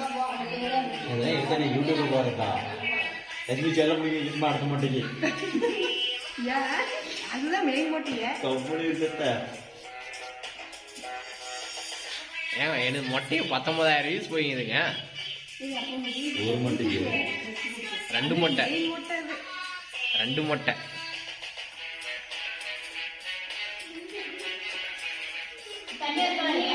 அதெல்லாம் எத்தனை யூடியூப்ல போறதா எதுவும் செல்ல முடியும் இது நடத்த மாட்டேங்க அதுதான் மெயின் மோட்டிங்க கம்பெனி இருக்க ஏங்க எனக்கு மொட்டையை பத்தொன்பதாயிரம் வியூஸ் போயிருங்க ஒரு மட்டும் ரெண்டு மொட்டை. மெயின் மோட்டை. இது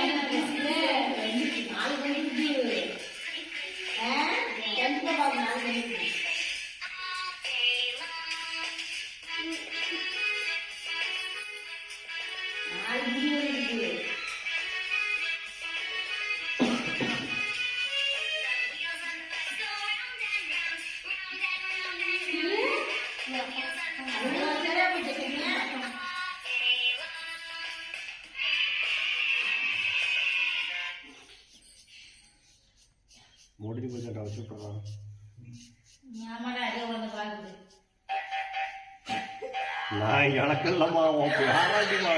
ரெண்டு மொட்டை முடிஞ்சு போச்சு அவசரப்படுறான் நான் எனக்கெல்லாமா உன் யாராச்சுமா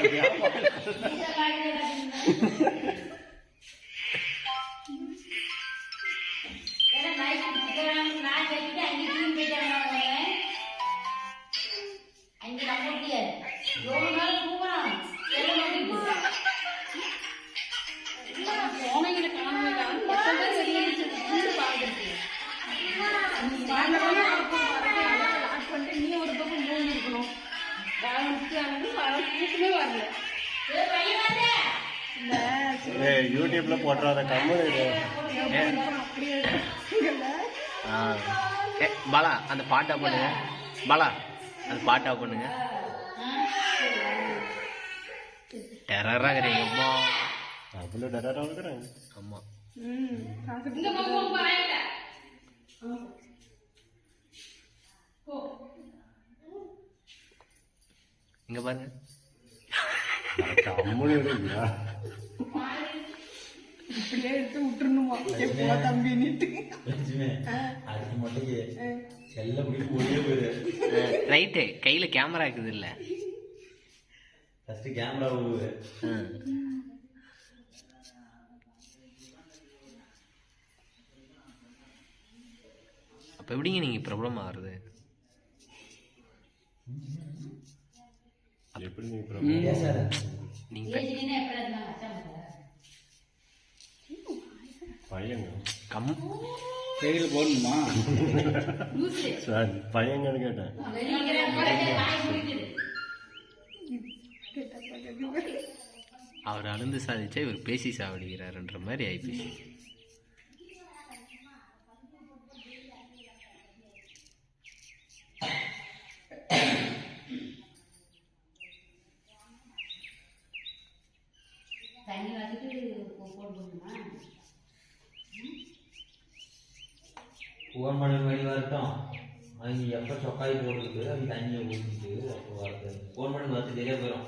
யூடியூப்ல போட்டுறாத கம்மு அப்படியே இருக்குல்ல ஆ. ஏ பாலா அந்த பாட்டா பண்ணுங்க பாலா அந்த பாட்டா பண்ணுங்க டெரரா இருக்கிறீங்க அம்மா அவ்வளோ டேரக்டா இருக்கிறேன் ஆமா ம் காசு இங்க பாருங்க. கம்முனு இல்லையா? இப்படியே எடுத்து விட்டுருணுமா எப்போ தம்பி நீட்டு? அதுக்கு மட்டும் செல்ல முடியும் போயே போயிரு. ரைட்டு கையில கேமரா இருக்குது இல்ல. ஃபர்ஸ்ட் கேமரா போகுது அப்ப எப்படிங்க நீங்க ப்ராப்ளம் ஆகுறது? எப்படி நீ ப்ராப்ளம் நீங்க பையங்க. கம். கையில் போடணுமா? சார் பையங்கன்னு கேட்டேன். அவர் அழுந்து சாதிச்சா இவர் பேசி சாவடிக்கிறாருன்ற மாதிரி ஆயிப்போச்சு தண்ணி வந்துட்டு போடணுமா ஃபோன் பண்ண மாதிரி வரட்டும். அவங்க எப்போ சொக்காய் போட்டுட்டு அவங்க தண்ணியை ஊற்றிட்டு அப்போ வரது. ஃபோன் பண்ணி வந்து தெரிய போயிடும்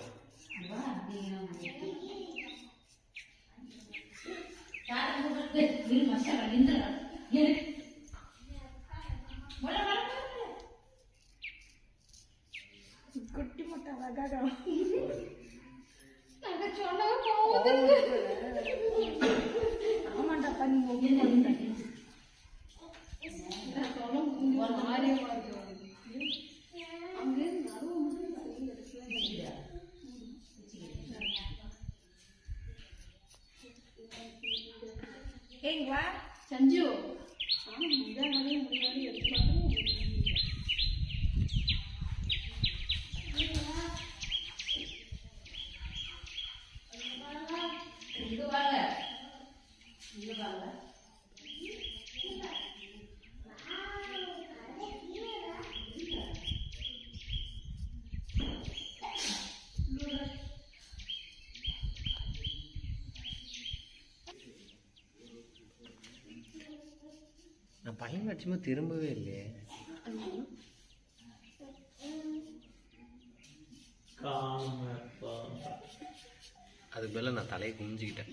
குட்டி மொட்டை அழகாக நாங்க சொன்னவ போகுது ஆமாண்டா பண்ணி என்ன ஒரு ஆரியமா இருக்கு அங்கே நடுவு ஏய் வா. சஞ்சு இதான் வேலையும் முடியாது எடுத்து மட்டும் இங்க வாங்க இங்க வாங்க நான் பையன் வச்சுமா திரும்பவே இல்லையே? அதுக்கு பதிலா நான் தலையை குனிஞ்சுக்கிட்டேன்.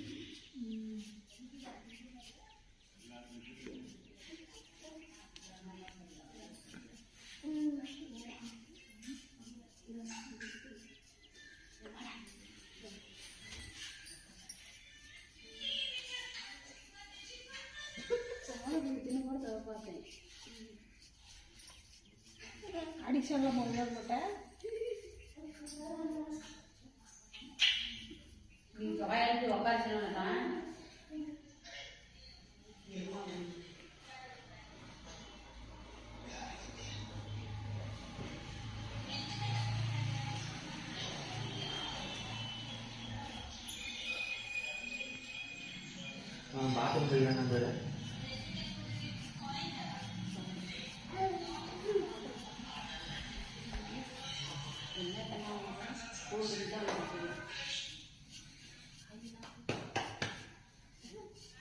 அடிஷன்ல முதல்ல போட்டேன் நீ சவாயிட்டு உட்காந்துருந்தா பாத்ரூம் போய் நம்பர்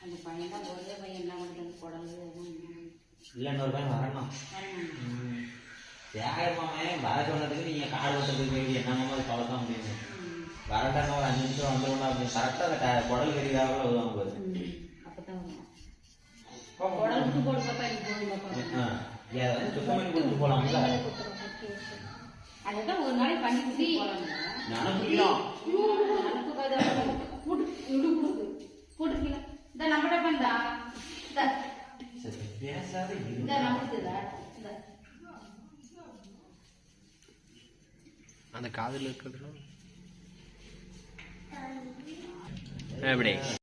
அந்த பையன் தான் ஒரே பையன் என்ன பண்ணுறது குடலு இல்லை இன்னொரு பையன் வரணும். சேகரமாமே வர சொன்னதுக்கு நீங்கள் காடு ஓட்டுறதுக்கு வேண்டி தொலைதான் முடியும் வரட்டாங்க ஒரு அஞ்சு நிமிஷம் வந்துடும் அப்படின்னு கரெக்டாக அந்த குடல் கறிக்காக வருவாங்க பாப்பா எனக்கு அதுதான் ஒரு நாளைக்கு பண்ணி எனக்கு அதை போட்டு இடு கொடுக்கு போட்டுக்கல. இந்த பேசாத இந்த அந்த காதில் இருக்கிறதுலாம். எப்படி